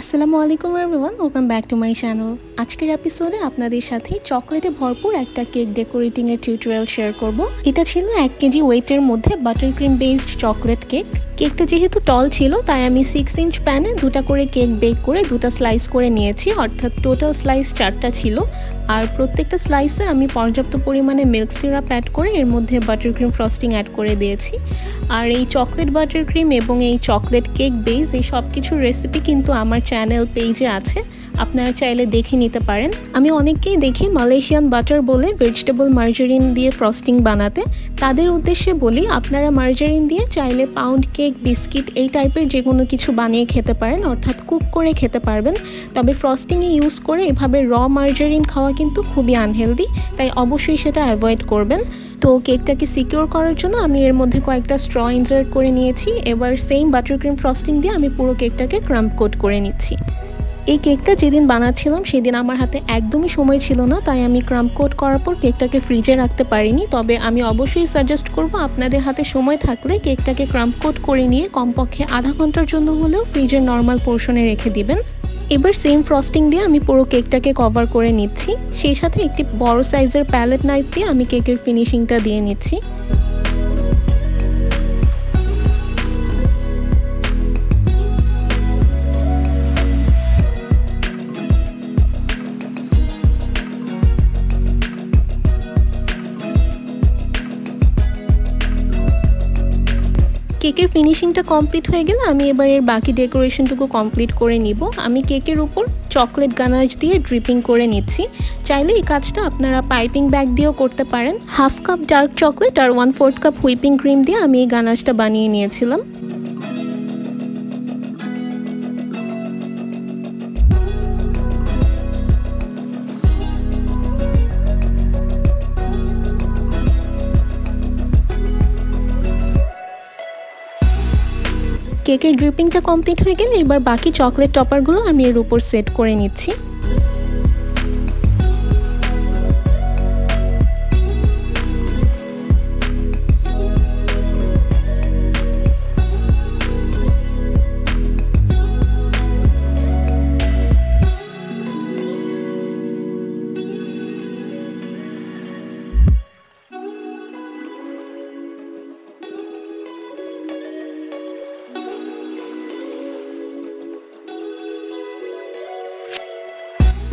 আসসালামু আলাইকুম everyone welcome back to my channel আজকের এপিসোডে আপনাদের সাথে চকলেটে ভরপুর একটা কেক ডেকোরেটিংয়ের টিউটোরিয়াল শেয়ার করব। এটা ছিল এক কেজি ওয়েটের মধ্যে butter cream based chocolate cake কেকটা যেহেতু টল ছিল, তাই আমি সিক্স ইঞ্চ প্যানে দুটা করে কেক বেক করে দুটা স্লাইস করে নিয়েছি, অর্থাৎ টোটাল স্লাইস চারটা ছিল। আর প্রত্যেকটা স্লাইসে আমি পর্যাপ্ত পরিমাণে মিল্ক সিরাপ অ্যাড করে এর মধ্যে বাটার ক্রিম ফ্রস্টিং অ্যাড করে দিয়েছি। আর এই চকলেট বাটার ক্রিম এবং এই চকলেট কেক বেস এই সব কিছুর রেসিপি কিন্তু আমার চ্যানেল পেজে আছে। আপনারা চাইলে দেখে নিতে পারেন। আমি অনেককেই দেখি মালয়েশিয়ান বাটার বলে ভেজিটেবল মার্জারিন দিয়ে ফ্রস্টিং বানাতে। তাদের উদ্দেশ্যে বলি, আপনারা মার্জারিন দিয়ে চাইলে পাউন্ড কেক বিস্কিট এই টাইপের যে কোনো কিছু বানিয়ে খেতে পারেন, অর্থাৎ কুক করে খেতে পারবেন। তবে ফ্রস্টিংয়ে ইউজ করে এভাবে র মার্জারিন খাওয়া কিন্তু খুবই আনহেলদি তাই অবশ্যই সেটা অ্যাভয়েড করবেন। তো কেকটাকে সিকিউর করার জন্য আমি এর মধ্যে কয়েকটা স্ট্র ইনজার্ট করে নিয়েছি। এবার সেম বাটার ক্রিম ফ্রস্টিং দিয়ে আমি পুরো কেকটাকে ক্রাম্প কোট করে নিচ্ছি। এই কেকটা যেদিন বানাচ্ছিলাম, সেদিন আমার হাতে একদমই সময় ছিল না, তাই আমি ক্রাম্প কোট করার পর কেকটাকে ফ্রিজে রাখতে পারিনি। তবে আমি অবশ্যই সাজেস্ট করব, আপনাদের হাতে সময় থাকলে কেকটাকে ক্রাম্প কোট করে নিয়ে কমপক্ষে আধা ঘণ্টার জন্য হলেও ফ্রিজের নর্মাল পোর্শনে রেখে দিবেন। এবার সেম ফ্রস্টিং দিয়ে আমি পুরো কেকটাকে কভার করে নিচ্ছি। সেই সাথে একটি বড় সাইজের প্যালেট নাইফ দিয়ে আমি কেকের ফিনিশিংটা দিয়ে নিচ্ছি। কেকের ফিনিশিংটা কমপ্লিট হয়ে গেলে আমি এবার এর বাকি ডেকোরেশনটুকু কমপ্লিট করে নিব। আমি কেকের উপর চকলেট গানাজ দিয়ে ড্রিপিং করে নিচ্ছি। চাইলে এই কাজটা আপনারা পাইপিং ব্যাগ দিয়েও করতে পারেন। হাফ কাপ ডার্ক চকলেট আর one fourth cup whipping cream দিয়ে আমি এই গানাজটা বানিয়ে নিয়েছিলাম। কেকের ড্রিপিংটা কমপ্লিট হয়ে গেলে এবার বাকি চকলেট টপারগুলো আমি এর উপর সেট করে নিচ্ছি।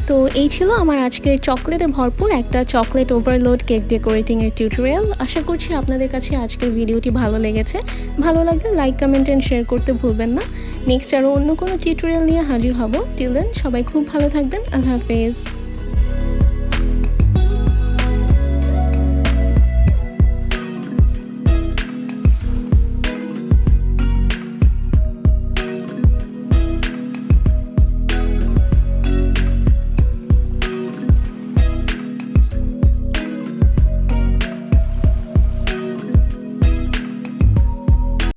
তো এই ছিল আমার আজকের চকলেটে ভরপুর একটা চকলেট ওভারলোড কেক ডেকোরেটিং এর টিউটোরিয়াল। আশা করছি আপনাদের কাছে আজকের ভিডিওটি ভালো লেগেছে। ভালো লাগলে লাইক, কমেন্ট অ্যান্ড শেয়ার করতে ভুলবেন না। নেক্সট আরও অন্য কোনো টিউটোরিয়াল নিয়ে হাজির হব। টিল দেন সবাই খুব ভালো থাকবেন। আল্লাহ হাফেজ।